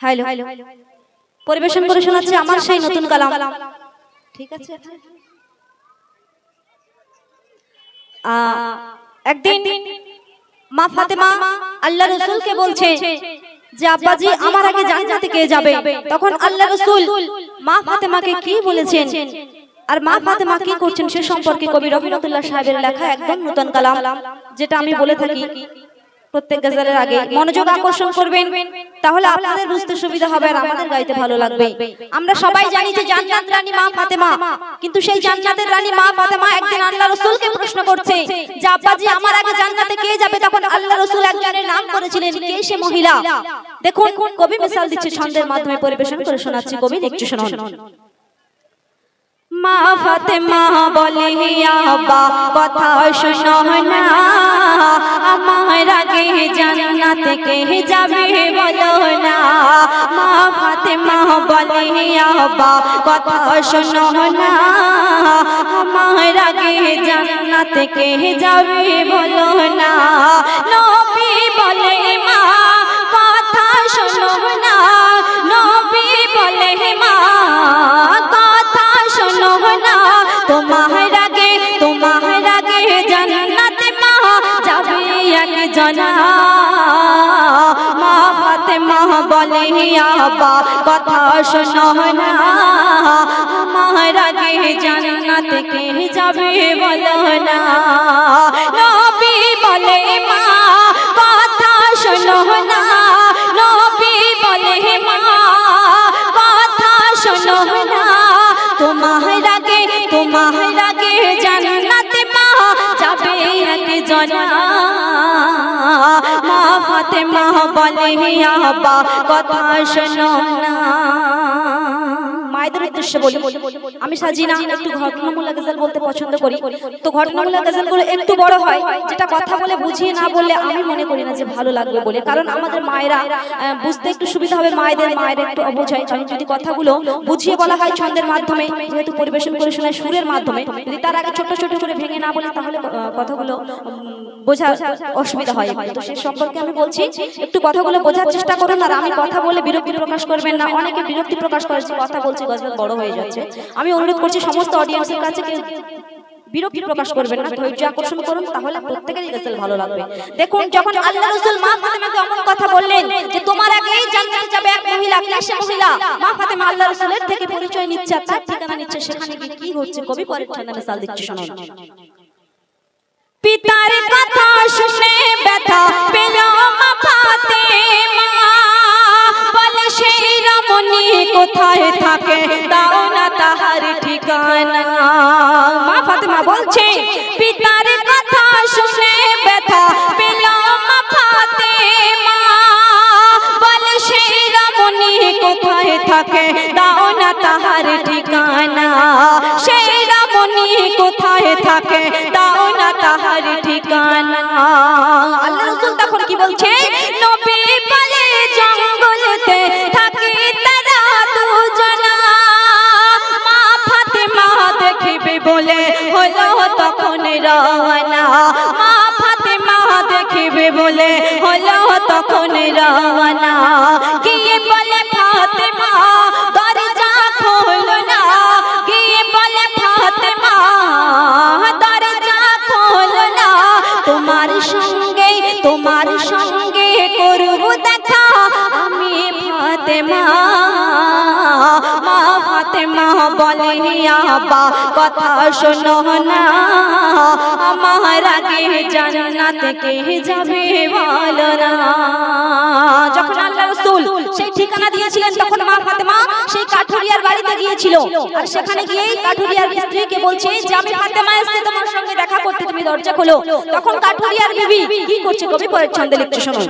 Hello. পরিবেশন করে শোনাচ্ছে আমার সেই নতুন কালাম। ঠিক আছে। একদিন মা ফাতেমা আল্লাহ রসুলকে বলছে যে আব্বাজি আমার আগে জান্নাতে কে যাবে? তখন আল্লাহ রসুল মা ফাতেমাকে কি বলেছেন? আর মা ফাতেমা কি করছেন সে সম্পর্কে কবি রহিমতুল্লাহ সাহেবের লেখা একদম নতুন কালাম যেটা আমি বলে থাকি। প্রত্যেক গাজালের আগে মনোযোগ আকর্ষণ করবেন। তাহলে আপনাদের বুঝতে সুবিধা হবে আর আমাদের গাইতে ভালো লাগবে। আমরা সবাই জানি যে জান্নাত রানী মা ফাতেমা। কিন্তু সেই জান্নাতের রানী মা ফাতেমা একদিন আল্লাহ রাসূলকে প্রশ্ন করছে যে আব্বাজি আমার আগে জান্নাতে কে যাবে? তখন আল্লাহ রাসূল একজনের নাম করেছিলেন কে? সে মহিলা। দেখুন কবি মিসাল দিচ্ছে ছন্দের মাধ্যমে পরিবেশন করে শোনাচ্ছি কবি একটু শুনুন মা ফাতেমা বলে আব্বা, কথা শোনো না। আমার আগে জান্নাতে কে যাবে বলো না। মা ফাতেমা বলে আব্বা, কথা শোনো না। আমার আগে জান্নাতে কে যাবে বলো না। নবী বলে মা, কথা শোনো নবী বলে মা না তোমার আগে তোমার আগে জান্নাতে মা যাবে এক জনা। মা ফাতেমা বলে আব্বা, কথা শোনো না। আমার আগে জান্নাতে কে যাবে বলো না। নবী বলে, মা, কথা শোনো না। জনা। মা ফাতেমা বলে আবা কথা শোনো না। উদ্দেশ্যে বলি, আমি সাজি না একটু ঘটনামূলক গজল বলতে পছন্দ করি। তো ঘটনামূলক গজলগুলো একটু বড় হয়, যেটা কথা বলে বুঝিয়ে না বললে আমি মনে করি না যে ভালো লাগবে বলে। কারণ আমাদের মায়েরা বুঝতে একটু সুবিধা হবে মায়েদের, মায়ের একটু অবুঝ হয় কারণ যদি কথাগুলো বুঝিয়ে বলা হয় ছন্দের মাধ্যমে, যেহেতু পরিবেশন করে শোনায় সুরের মাধ্যমে, যদি তার আগে ছোট ছোট করে ভেঙে না বলে, তাহলে কথাগুলো বোঝা অসুবিধা হয়। তো সে সম্পর্কে আমি বলছি, একটু কথাগুলো বোঝার চেষ্টা করুন, আর আমি কথা বলে বিরক্তি প্রকাশ করবেন না। অনেকে বিরক্তি প্রকাশ করেছে কথা বলছি গজল বড়। হয়ে যাচ্ছে। আমি অনুরোধ করছি সমস্ত অডিয়েন্সের কাছে বিরক্তি প্রকাশ করবেন না, ধৈর্য আকর্ষণ করুন, তাহলে প্রত্যেকেরই গজল ভালো লাগবে। দেখুন, যখন আল্লাহ রাসূল মা ফাতেমাকে এমন কথা বললেন যে তোমার আগেই জান্নাতে যাবে এক মহিলা কে মহিলা, মা ফাতেমা আল্লাহ রাসূলের থেকে পরিচয় নিচ্ছে তার ঠিকানা নিচ্ছে সেখানে গিয়ে কি হচ্ছে কবি পরের চ্যানেলে সাল দিচ্ছে, শুনুন। পিতার কথা শুনে ব্যথা পেল রমণী কোথায় থাকে? দাও না তাহার ঠিকানা। মা ফাতেমা বলছে পিতার তখন রওনা, গিয়ে বলে ফাতেমা, দরজা খোলো না। গিয়ে বলে ফাতেমা, দরজা খোলো না। তোমার সঙ্গে তোমার সঙ্গে করব দেখা। আমি ফাতেমা, মা ফাতেমা বলে আব্বা, কথা শোনো না। আমার আগে জান্নাতে কে যাবে বলো সেই কাঠুরিয়ার বাড়িতে গিয়েছিল। আর সেখানে গিয়েই কাঠুরিয়ার স্ত্রীকে বলছে, যে আমি ফাতেমা এসেছি, তোমার সঙ্গে দেখা করতে তুমি দরজা খোলো। তখন কাঠুরিয়ার বিবি কি করছে কবি পরের ছন্দে লিখতে শোনো।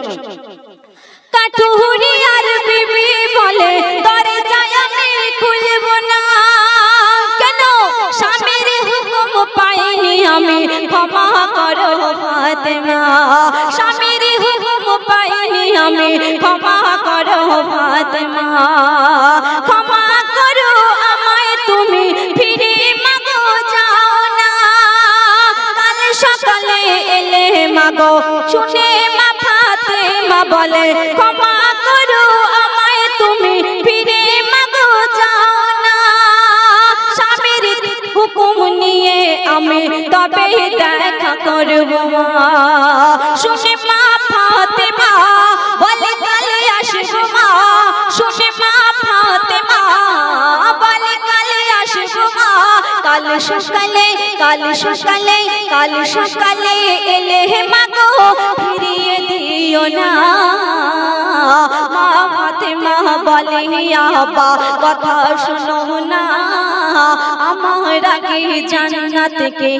কাঠুরিয়ার বিবি বলে দরজায় আমি খুলব না। কেন? স্বামীর হুকুম পাইনি আমি, ক্ষমা করো ফাতেমা। স্বামীর হুকুম আমি ক্ষমা করো ফাতেমা ক্ষমা করো আমায় তুমি ফিরে মাগো যাও না কাল সকালে এলে মাগো শুনে মা ফাতেমা বলে ক্ষমা করো আমায় তুমি ফিরে মাগো যাও না স্বামীর হুকুম নিয়ে আমি তবে দেখা করব মা শুনে মা ফাতেমা শুনে মা ফাতেমা, বলে কালে আসব মা। কাল সকালে কাল সকালে কাল সকালে এলে হে মাগো ফিরিয়ে দিও না। মা ফাতেমা বলে আবা কথা শোনো না। আমার আগে জান্নাত কে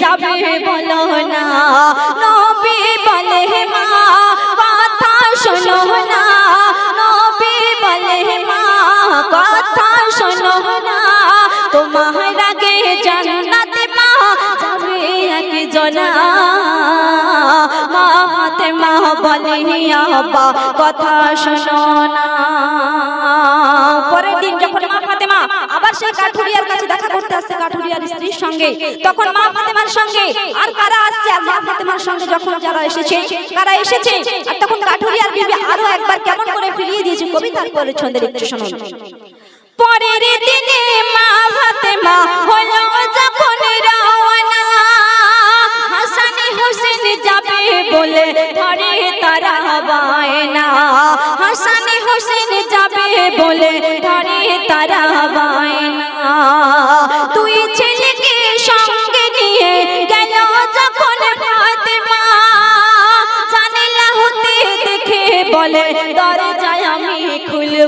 যাবে বলো না। নবী বলে মা, কথা না। মা কথা শোনো না। তোমার আগে জান্নাতে মা যাবে এক জনা। মা কথা শোনো না। পরের দিন যখন মা সেই কাঠুরিয়ার কাছে দেখা করতে আসছে কাঠুরিয়ার স্ত্রীর সঙ্গে। তখন মা ফাতেমার সঙ্গে। আর কারা আসছে? মা ফাতেমার সঙ্গে যখন যারা এসেছে, কারা এসেছে? আর তখন কাঠুরিয়ার বিবি আরও একবার কেমন করে ফিরিয়ে দিয়েছে কবিতার পরে ছন্দের একটু শুনুন পরের দিনে মা ফাতেমা হলো যখন রওনা। হাসানে হোসেন যাবে বলে ধরে তারা বায়না। হাসানে হোসেন যাবে বলে ধরে তারা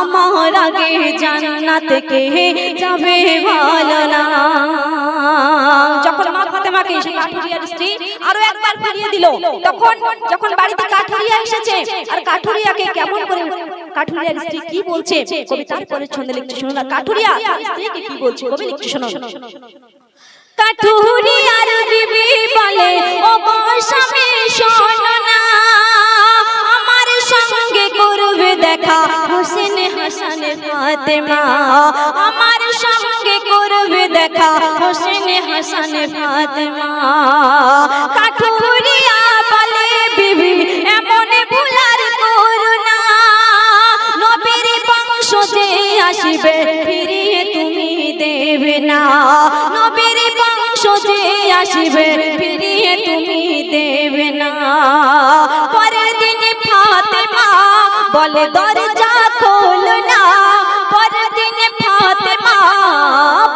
আমার আগে জান্নাত কে যাবে ভালো না। যখন মা ফাতেমাকে সেই কাঠুরিয়ার স্ত্রী আরও একবার ফিরিয়ে দিল, তখন যখন বাড়িতে কাঠুরিয়া এসেছে, আর কাঠুরিয়াকে কেমন করে কাঠুরিয়ার স্ত্রী কি বলছে? কবি তারপরে ছন্দে লিখছে শুনুন না। কাঠুরিয়া তার স্ত্রীকে কি বলছে? কবি লিখছে শুনুন। কাঠুরিয়ার বিবি বলে ও স্বামী, শোনো না। সঙ্গে করবে দেখা। হোসেন হাসান, ফাতেমা, আমার সঙ্গে করবে দেখা। হোসেন হাসান, ফাতেমা, কাঠুরিয়া বলে বিবি, এমন ভুলার করুণা নবীর বংশ যে আসবে, ফিরিয়ে তুমি দেবে না। নবীর বংশ যে আসবে, ফিরিয়ে তুমি দেবে না। বলে দরজা খোল না। পরের দিন ফাতেমা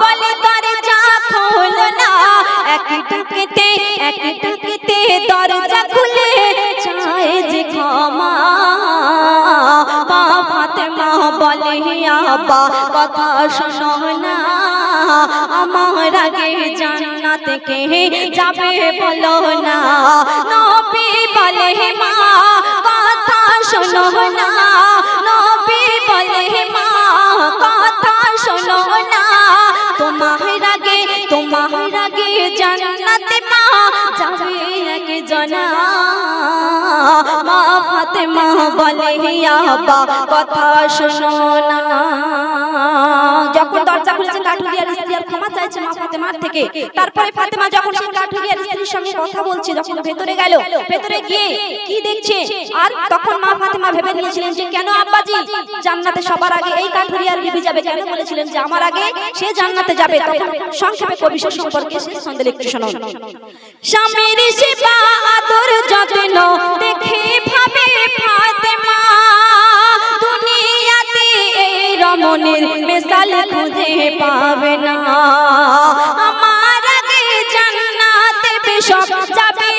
বলে দরজা খোল না। এক টুকতে এক টুকতে দরজা খুলে চায় যে ক্ষমা। ফাতেমা বলে আবা কথা শোনো না। আমার আগে জান্নাত কে যাবে বলো না। নবী বলে মা শোনো না নবী বলে মা, কথা শোনো না তোমার আগে তোমার আগে জান্নাত মা, যাবে এক জনা। মা ফাতেমা বলে আবা কথা শোনো না যখন দরজা খুলেছে কাঠুরিয়ার স্ত্রী ক্ষমা চাইছে মা ফাতেমার থেকে। তারপরে ফাতেমা যখন সেই কাঠুরিয়ার স্ত্রীর সঙ্গে কথা বলছে, যখন ভেতরে গেল, ভেতরে গিয়ে কি দেখছে? আর তখন মা ফাতেমা ভেবে নিয়েছিলেন যে, কেন আব্বাজি? জান্নাতে সবার আগে এই কাঠুরিয়ার বিবি যাবে কেন? বলেছিলেন যে, আমার আগে সে জান্নাতে যাবে। তখন সংক্ষেপে কবি সে সম্পর্কে সে সন্দেহ একটু শোনো স্বামীর সেবা আদর যত্ন দেখে ভাবে ফাতেমা। রমণীর মেসাল খুঁজে পাবে না। আমার আগে জান্নাতে যাবে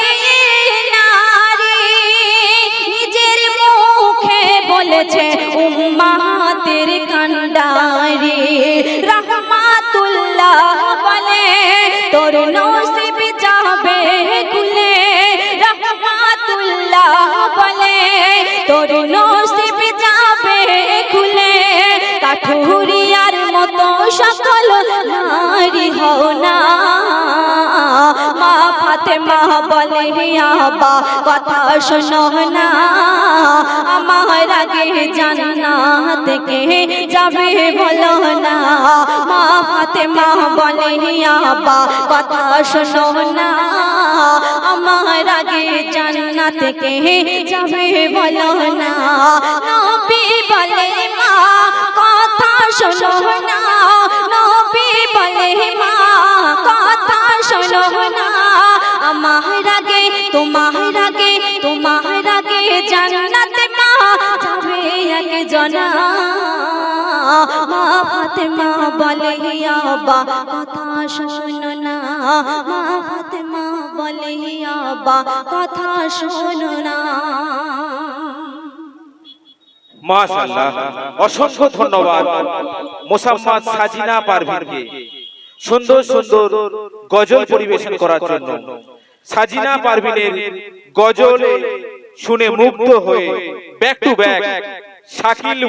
নিজের মুখে বলেছে উম্মাহাতের কান্ডারি। রহমাতুল্লাহ বলে, তোর নসিব যাবে খুলে। রহমাতুল্লাহ বলে, তোর নসিব যাবে কাঠুরিয়ার মতো সকল নারী হও না। মা ফাতে ফাতেমা বলে আবা কথা শোনো না। আমার আগে জান্নাত কে যাবে বলো না। মা ফাতেমা বলে আবা কথা শোনো না। আমার আগে জান্নাত কে যাবে বলো না। বলে, মা শোনো না, নবী বলে মা, কথা শোনো না। আমার আগে, তোমার আগে তোমার আগে জান্নাতে মা যাবে এক জনা মা বলে আবা কথা শোনো না। মাশাআল্লাহ। অসংখ্য ধন্যবাদ। সাজিনা পারভিনকে। সুন্দর সুন্দর গজল পরিবেশন করার জন্য। সাজিনা পারভিনের গজলে শুনে মুগ্ধ হয়ে ব্যাক টু ব্যাক শাকিল